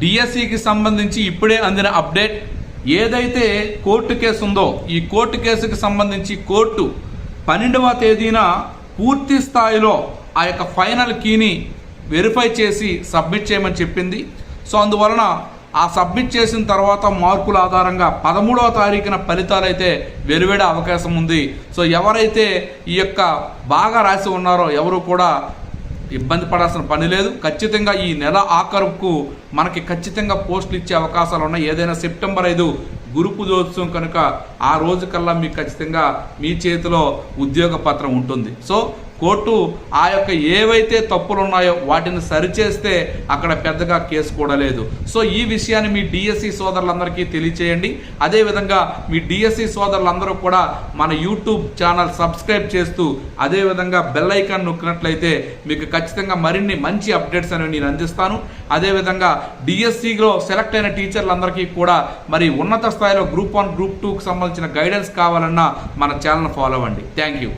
డిఎస్సికి సంబంధించి ఇప్పుడే అందిన అప్డేట్ ఏదైతే కోర్టు కేసు ఉందో ఈ కోర్టు కేసుకి సంబంధించి కోర్టు పన్నెండవ తేదీన పూర్తి స్థాయిలో ఆ యొక్క ఫైనల్ కీని వెరిఫై చేసి సబ్మిట్ చేయమని చెప్పింది. సో అందువలన ఆ సబ్మిట్ చేసిన తర్వాత మార్కుల ఆధారంగా పదమూడవ తారీఖున ఫలితాలు అయితే వెలువడే అవకాశం ఉంది. సో ఎవరైతే ఈ యొక్క బాగా రాసి ఉన్నారో ఎవరు కూడా ఇబ్బంది పడాల్సిన పని లేదు. ఖచ్చితంగా ఈ నెల ఆఖరుకు మనకి ఖచ్చితంగా పోస్టులు ఇచ్చే అవకాశాలు ఉన్నాయి. ఏదైనా సెప్టెంబర్ ఐదు గురు పూజోత్సవం కనుక ఆ రోజు కల్లా మీకు ఖచ్చితంగా మీ చేతిలో ఉద్యోగ పత్రం ఉంటుంది. సో కోర్టు ఆ యొక్క ఏవైతే తప్పులు ఉన్నాయో వాటిని సరిచేస్తే అక్కడ పెద్దగా కేసు కూడా లేదు. సో ఈ విషయాన్ని మీ డిఎస్సి సోదరులందరికీ తెలియచేయండి. అదేవిధంగా మీ డిఎస్సి సోదరులందరూ కూడా మన యూట్యూబ్ ఛానల్ సబ్స్క్రైబ్ చేస్తూ అదేవిధంగా బెల్ ఐకాన్ నొక్కినట్లయితే మీకు ఖచ్చితంగా మరిన్ని మంచి అప్డేట్స్ అనేవి నేను అందిస్తాను. అదేవిధంగా డిఎస్సిలో సెలెక్ట్ అయిన టీచర్లందరికీ కూడా మరి ఉన్నత స్థాయిలో గ్రూప్ వన్ గ్రూప్ టూకి సంబంధించిన గైడెన్స్ కావాలన్నా మన ఛానల్ ఫాలో అవ్వండి. Thank you.